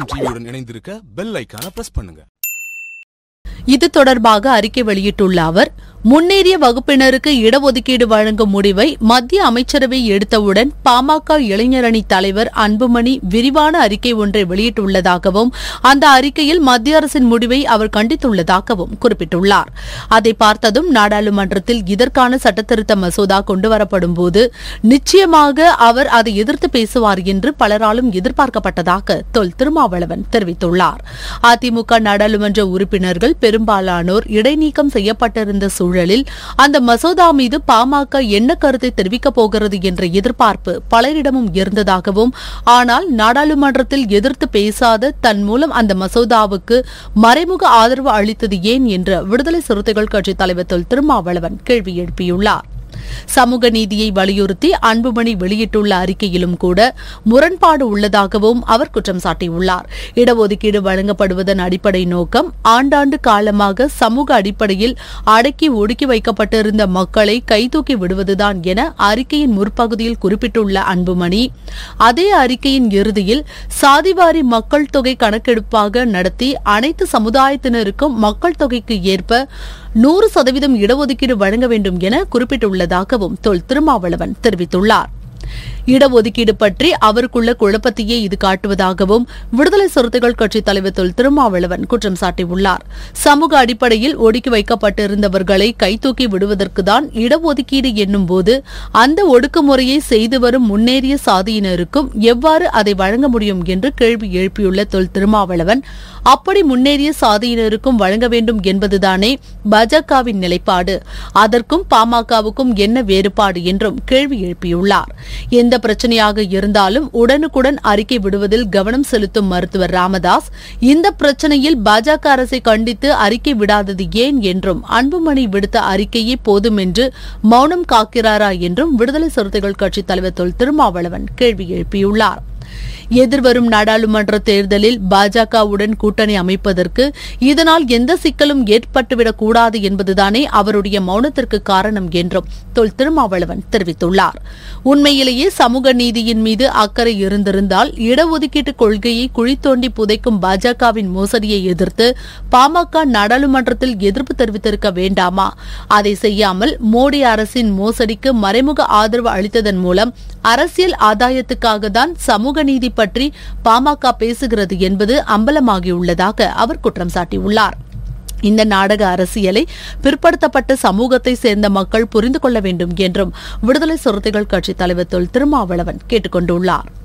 வெளிச்சம் டிவியுடன் இணைந்திருக்க பெல் ஐக்கான பிரஸ் பண்ணுங்க. இது தொடர்பாக அறிக்கை வெளியிட்டுள்ள அவர் முன்னேறிய வகுப்பினருக்கு இடஒதுக்கீடு வழங்கும் முடிவை மத்திய அமைச்சரவை எடுத்தவுடன் பாமக இளைஞரணி தலைவர் அன்புமணி விரிவான அறிக்கை ஒன்றை வெளியிட்டுள்ளதாகவும் அந்த அறிக்கையில் மத்திய அரசின் முடிவை அவர் கண்டித்துள்ளதாகவும் குறிப்பிட்டுள்ளார். அதை பார்த்ததும் நாடாளுமன்றத்தில் இதற்கான சட்டத்திருத்த மசோதா கொண்டுவரப்படும் போது நிச்சயமாக அவர் அதை எதிர்த்து பேசுவார் என்று பலராலும் எதிர்பார்க்கப்பட்டதாக தொல் திருமாவளவன் தெரிவித்துள்ளார். அதிமுக நாடாளுமன்ற உறுப்பினர்கள் பெரும்பாலானோர் இடைநீக்கம் செய்யப்பட்டிருந்த சூழலில் அந்த மசோதா மீது பாமக என்ன கருத்தை தெரிவிக்கப் போகிறது என்ற எதிர்பார்ப்பு பலரிடமும் இருந்ததாகவும் ஆனால் நாடாளுமன்றத்தில் எதிர்த்து பேசாத தன் மூலம் அந்த மசோதாவுக்கு மறைமுக ஆதரவு அளித்தது ஏன் என்று விடுதலை சிறுத்தைகள் கட்சித் தலைவர் திரு திருமாவளவன் கேள்வி எழுப்பியுள்ளார். சமூக நீதியை வலியுறுத்தி அன்புமணி வெளியிட்டுள்ள அறிக்கையிலும் கூட முரண்பாடு உள்ளதாகவும் அவர் குற்றம் சாட்டியுள்ளார். இடஒதுக்கீடு வழங்கப்படுவதன் அடிப்படை நோக்கம் ஆண்டாண்டு காலமாக சமூக அடிப்படையில் அடக்கி ஒடுக்கி வைக்கப்பட்டிருந்த மக்களை கைதூக்கி விடுவதுதான் என அறிக்கையின் முற்பகுதியில் குறிப்பிட்டுள்ள அன்புமணி அதே அறிக்கையின் இறுதியில் சாதிவாரி மக்கள் தொகை கணக்கெடுப்பாக நடத்தி அனைத்து சமுதாயத்தினருக்கும் மக்கள் தொகைக்கு ஏற்ப நூறு சதவீதம் இடஒதுக்கீடு வழங்க வேண்டும் என குறிப்பிட்டுள்ளதாகவும் தொல் திருமாவளவன் தெரிவித்துள்ளார். இடஒதுக்கீடு பற்றி அவருக்குள்ள குழப்பத்தையே இது காட்டுவதாகவும் விடுதலை சிறுத்தைகள் கட்சித் தலைவர் தொல் திருமாவளவன் குற்றம் சாட்டியுள்ளார். சமூக அடிப்படையில் ஒடுக்கி வைக்கப்பட்டிருந்தவர்களை கைதூக்கி விடுவதற்குதான் இடஒதுக்கீடு என்னும் போது அந்த ஒடுக்குமுறையை செய்து வரும் முன்னேறிய சாதியினருக்கும் எவ்வாறு அதை வழங்க முடியும் என்று கேள்வி எழுப்பியுள்ள தொல் திருமாவளவன் அப்படி முன்னேறிய சாதியினருக்கும் வழங்க வேண்டும் என்பதுதானே பாஜகவின் நிலைப்பாடு. அதற்கும் பாமகவுக்கும் என்ன வேறுபாடு? என்றும் கேள்வி எழுப்பியுள்ளார். எந்த பிரச்சனையாக இருந்தாலும் உடனுக்குடன் அறிக்கை விடுவதில் கவனம் செலுத்தும் மருத்துவர் ராமதாஸ் இந்த பிரச்சனையில் பாஜக அரசை கண்டித்து அறிக்கை விடாதது ஏன் என்றும் அன்புமணி விடுத்த அறிக்கையே போதும் என்று மௌனம் காக்கிறாரா என்றும் விடுதலை சிறுத்தைகள் கட்சித் தலைவர் தொல் திருமாவளவன் கேள்வி எழுப்பியுள்ளார். எதிர்வரும் நாடாளுமன்ற தேர்தலில் பாஜகவுடன் கூட்டணி அமைப்பதற்கு இதனால் எந்த சிக்கலும் ஏற்பட்டுவிடக் கூடாது என்பதுதானே அவருடைய மௌனத்திற்கு காரணம் என்றும் தொல் திருமாவளவன் தெரிவித்துள்ளார். உண்மையிலேயே சமூக நீதியின் மீது அக்கறை இருந்திருந்தால் இடஒதுக்கீட்டு கொள்கையை குழித்தோண்டி புதைக்கும் பாஜகவின் மோசடியை எதிர்த்து பாமக நாடாளுமன்றத்தில் எதிர்ப்பு தெரிவித்திருக்க வேண்டாமா? அதை செய்யாமல் மோடி அரசின் மோசடிக்கு மறைமுக ஆதரவு அளித்ததன் மூலம் அரசியல் ஆதாயத்துக்காக தான் சமூக நீதி பற்றி பாமக பேசுகிறது என்பது அம்பலமாகியுள்ளதாக அவர் குற்றம் சாட்டியுள்ளார். இந்த நாடக அரசியலை பிற்படுத்தப்பட்ட சமூகத்தை சேர்ந்த மக்கள் புரிந்து கொள்ள வேண்டும் என்றும் விடுதலை சிறுத்தைகள் கட்சித் தலைவர் தொல் திருமாவளவன் கேட்டுக் கொண்டுள்ளார்